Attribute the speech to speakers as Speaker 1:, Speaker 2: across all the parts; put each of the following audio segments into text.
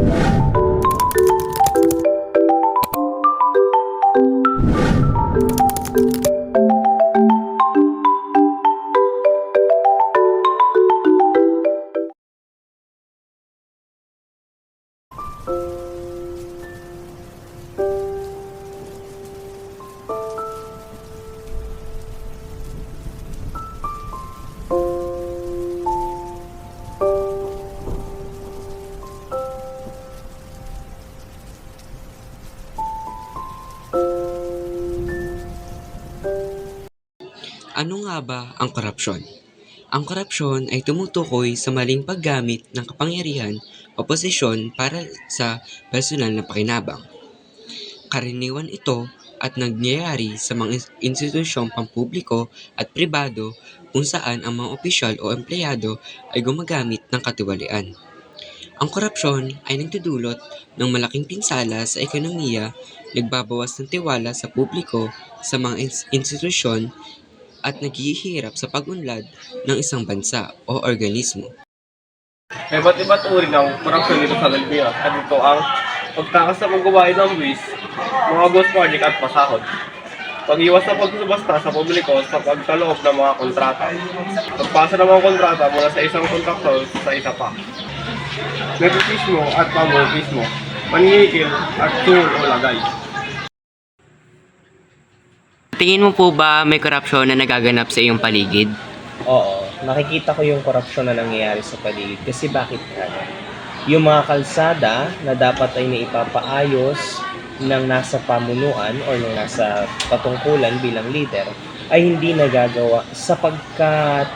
Speaker 1: Thank you. Ano nga ba ang korupsyon? Ang korupsyon ay tumutukoy sa maling paggamit ng kapangyarihan o posisyon para sa personal na pakinabang. Karaniwan ito at nagyayari sa mga ins- institusyong pampubliko at pribado kung saan ang mga opisyal o empleyado ay gumagamit ng katiwalian. Ang korupsyon ay nagdudulot ng malaking pinsala sa ekonomiya, nagbabawas ng tiwala sa publiko sa mga ins- institusyon at naghihirap sa pag-unlad ng isang bansa o organismo.
Speaker 2: May iba't iba't uri ng korupsyon dito sa Pilipinas at ito ang pagtakas sa paggawain ng buwis, mga ghost project at pasahod. Pag-iwas sa pagsubasta sa publiko sa pagkaloob ng mga kontrata. Pagpasa ng mga kontrata mula sa isang kontraktor sa isa pa. Nepotismo at pamoritismo. Paningikil at sungol o lagay.
Speaker 1: Tingin mo po ba may korupsyon na nagaganap sa iyong paligid?
Speaker 3: Oo, nakikita ko yung korupsyon na nangyayari sa paligid. Kasi bakit ano? Yung mga kalsada na dapat ay naipapaayos ng nasa pamunuan or ng nasa patungkulan bilang leader ay hindi nagagawa sapagkat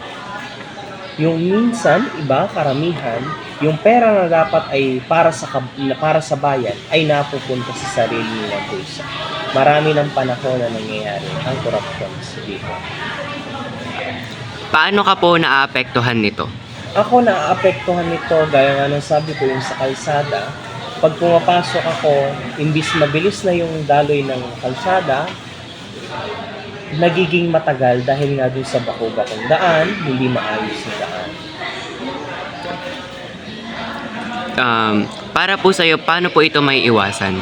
Speaker 3: yung minsan iba karamihan yung pera na dapat ay para sa para sa bayan ay napupunta sa sarili nilang bulsa. Marami ng panahon na nangyayari ang korupsyon sa dito.
Speaker 1: Paano ka po naaapektuhan nito?
Speaker 3: Ako naaapektuhan nito gaya nga ng sabi ko yung sa kalsada. Pag pumapasok ako, imbis mabilis na yung daloy ng kalsada, nagiging matagal dahil nga dun sa bako-bakong daan, hindi maayos na daan.
Speaker 1: Um, para po sa'yo, paano po ito may iwasan?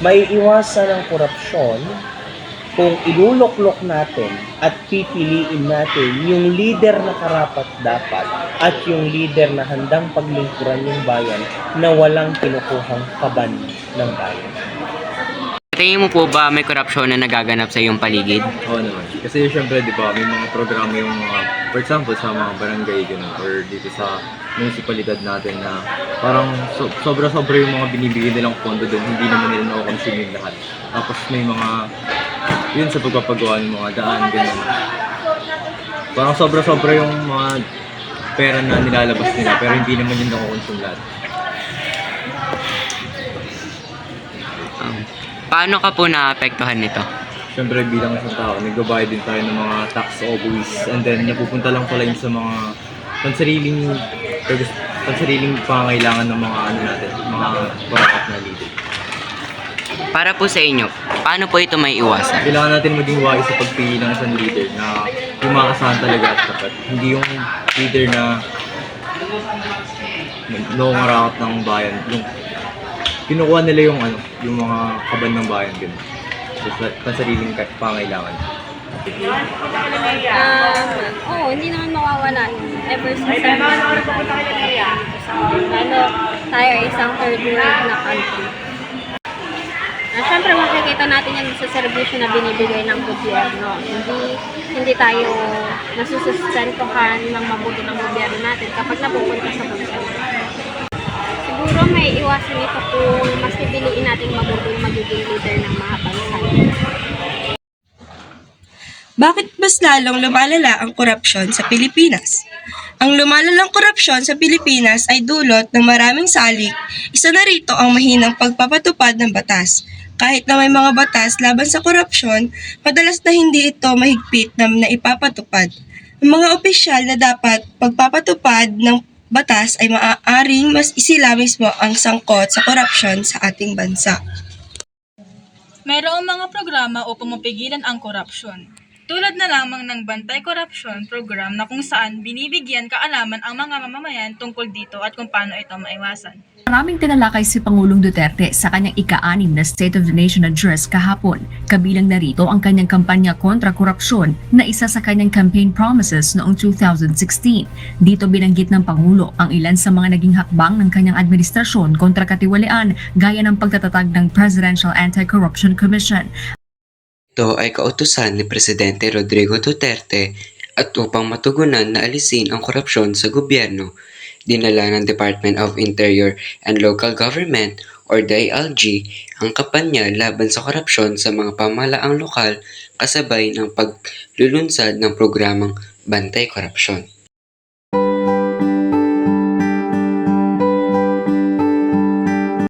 Speaker 3: May iwasan ang korupsyon kung iluluklok natin at pipiliin natin yung leader na karapat dapat at yung leader na handang paglingkuran yung bayan na walang kinukuhang kaban ng bayan.
Speaker 1: Tingin mo po ba may korupsyon na nagaganap sa iyong paligid?
Speaker 4: Oo naman. Kasi syempre, di ba, may mga programa yung mga, for example, sa mga barangay, ganun, or dito sa munisipalidad natin na parang so, sobra-sobra yung mga binibigay nilang pondo doon, hindi naman nila na-consume yung lahat. Tapos may mga, yun sa pagpapagawa ng mga daan, ganun. Parang sobra-sobra yung mga pera na nilalabas nila, pero hindi naman yun na-consume lahat.
Speaker 1: Um, paano ka po naapektuhan nito?
Speaker 4: Siyempre bilang isang tao, nagbabayad din tayo ng mga tax buwis and then napupunta lang pala yun sa mga pansariling pansariling pangangailangan ng mga ano natin, mga barakat na leader.
Speaker 1: Para po sa inyo, paano po ito may iwasan?
Speaker 4: Kailangan natin maging wise sa pagpili ng isang leader na yung maasahan talaga at tapat. Hindi yung leader na nangungarakot ng bayan. Yung kinukuha nila yung ano, yung mga kaban ng bayan. So, sa pansariling ka- pangangailangan.
Speaker 5: Um, oo, hindi naman mawawala. Ever since ano, tayo ay isang third world na country. Ah, Siyempre, makikita natin yan sa serbisyo na binibigay ng gobyerno. Hindi hindi tayo nasusustentuhan ng mabuti ng gobyerno natin kapag napupunta sa bansa. Siguro may iwasan ito kung mas pipiliin natin mabuti yung magiging leader ng mga bansa.
Speaker 6: Bakit mas lalong lumalala ang korupsyon sa Pilipinas? Ang lumalalang korupsyon sa Pilipinas ay dulot ng maraming salik. Isa na rito ang mahinang pagpapatupad ng batas. Kahit na may mga batas laban sa korupsyon, madalas na hindi ito mahigpit na naipapatupad. Ang mga opisyal na dapat pagpapatupad ng batas ay maaaring mas isila mismo ang sangkot sa korupsyon sa ating bansa.
Speaker 7: Mayroong mga programa upang mapigilan ang korupsyon. Tulad na lamang ng Bantay Corruption Program na kung saan binibigyan kaalaman ang mga mamamayan tungkol dito at kung paano ito maiwasan.
Speaker 8: Maraming tinalakay si Pangulong Duterte sa kanyang ika-anim na State of the Nation Address kahapon. Kabilang narito ang kanyang kampanya kontra korupsyon na isa sa kanyang campaign promises noong 2016. Dito binanggit ng Pangulo ang ilan sa mga naging hakbang ng kanyang administrasyon kontra katiwalian gaya ng pagtatatag ng Presidential Anti-Corruption Commission
Speaker 1: Ito ay kautusan ni Presidente Rodrigo Duterte at upang matugunan na alisin ang korupsyon sa gobyerno, dinala ng Department of Interior and Local Government or DILG ang kampanya laban sa korupsyon sa mga pamalaang lokal kasabay ng paglulunsad ng programang Bantay Korupsyon.